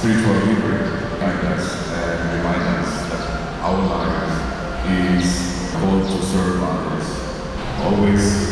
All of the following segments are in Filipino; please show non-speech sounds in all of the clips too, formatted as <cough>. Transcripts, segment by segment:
spiritual leader guide us and remind us that our life is called to serve others. Always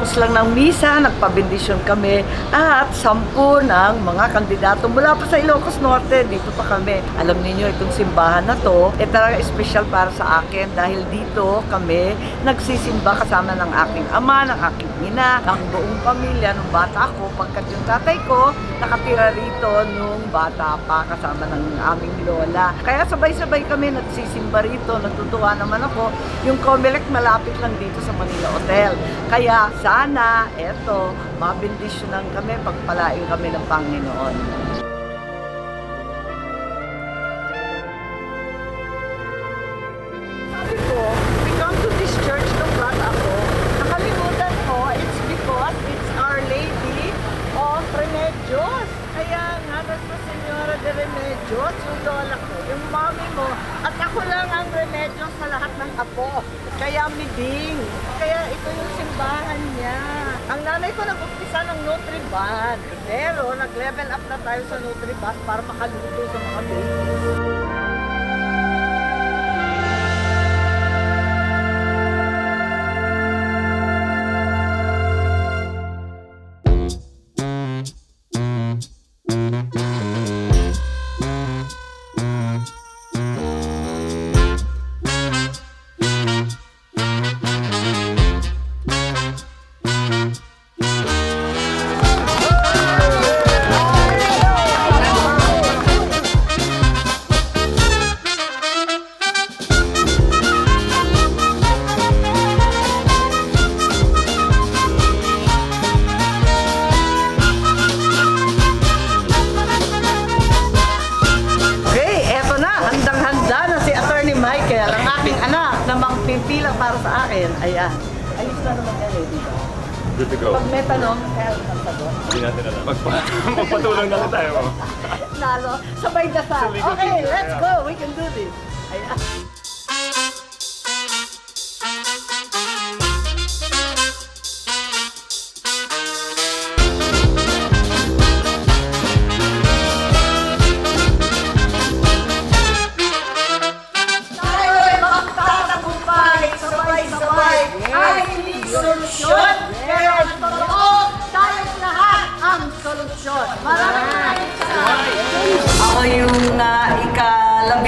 Tapos lang ng misa, nagpabendisyon kami at sampu ng mga kandidato mula pa sa Ilocos Norte, dito pa kami. Alam niyo itong simbahan na to, eh talaga special para sa akin dahil dito kami nagsisimba kasama ng aking ama, ng aking ina, ng buong pamilya nung bata ako. Pagkat yung tatay ko, nakatira rito nung bata pa kasama ng aming lola. Kaya sabay-sabay kami nagsisimba rito, natutuwa naman ako. Yung Comelec malapit lang dito sa Manila Hotel. Kaya sana, eto, mabindisyonan kami, pagpalain kami ng Panginoon. Sabi ko, we come to this church nung bata ako, nakalimutan ko, it's because it's Our Lady of Remedios. Kaya nga, Nuestra Senora de Remedios, yung lola ko, mo, at ako lang ang Remedios sa lahat ng apo. Kaya miding. Kaya ito yung simbahan niya. Ang nanay ko nag-umpisa ng Nutriban. Pero nag-level up na tayo sa Nutribus para makaluto sa mga babies. Akin. Ayan. Ayos na naman yan eh, di ba? Good to go. Pag may tanong, kaya ang sagot. Hindi natin alam. Magpa- <laughs> magpatulong na lang tayo. Nalo, sabay dasal. Sabay dasal. Okay, let's go. We can do this. Ayan. Tayo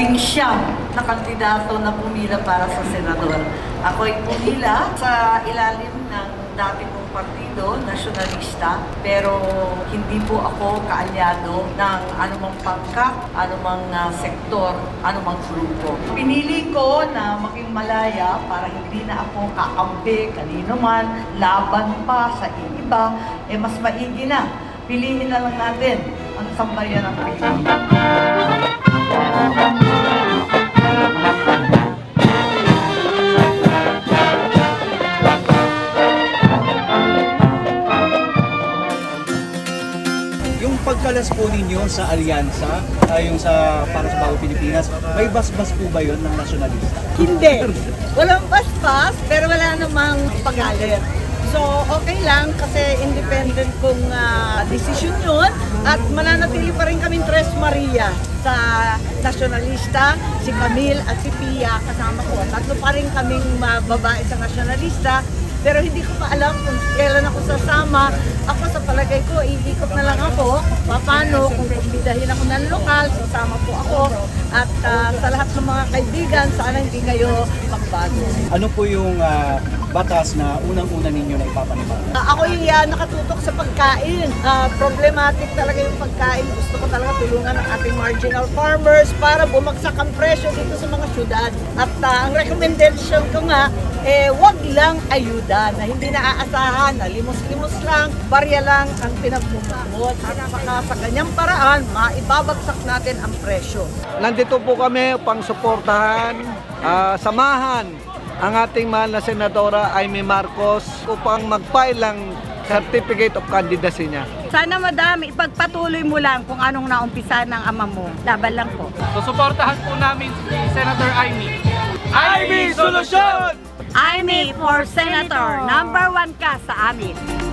ikalabing siyam na kandidato na pumila para sa senador. Ako ay pumila sa ilalim ng dati kong partido, nasyonalista, pero hindi po ako kaalyado ng anumang pangkat, anumang uh, sektor, anumang grupo. Pinili ko na maging malaya para hindi na ako kakampi kanino man, laban pa sa iba, eh mas maigi na. Piliin na lang natin ang sambayan ng Pilipinas. Pagkalas po ninyo sa alyansa, ay yung sa para sa Bago Pilipinas, may basbas po ba yun ng nasyonalista? Hindi. Walang paspas, pero wala namang pagalit. So, okay lang kasi independent kong ah, desisyon yun at mananatili pa rin kaming Tres Maria sa nasyonalista, si Camille at si Pia kasama ko. Tatlo pa rin kaming mga babae sa nasyonalista pero hindi ko pa alam kung kailan ako sasama. Ako sa palagay ko, iikot na lang ako. Paano kung kumbidahin ako ng lokal, sasama po ako. At ah, sa lahat ng mga kaibigan, sana hindi kayo magbago. Ano po yung ah, batas na unang-una ninyo na ipapanibago? Ah, ako yung ah, nakatutok sa pagkain. Ah, problematic talaga yung pagkain. Gusto ko talaga tulungan ang ating marginal farmers para bumagsak ang presyo dito sa mga syudad. At ah, ang recommendation ko nga, eh, wag lang ayuda na hindi naaasahan, na limos-limos lang, barya lang ang pinagmumukot. At saka sa ganyang paraan, maibabagsak natin ang presyo. Nandito po kami upang suportahan, ah, samahan ang ating mahal na Senadora Amy Marcos upang mag-file ng certificate of candidacy niya. Sana madami, ipagpatuloy mo lang kung anong naumpisa ng ama mo. Laban lang po. Susuportahan po namin si Senator Amy. Amy Solusyon! Amy for Senator. Number one ka sa amin.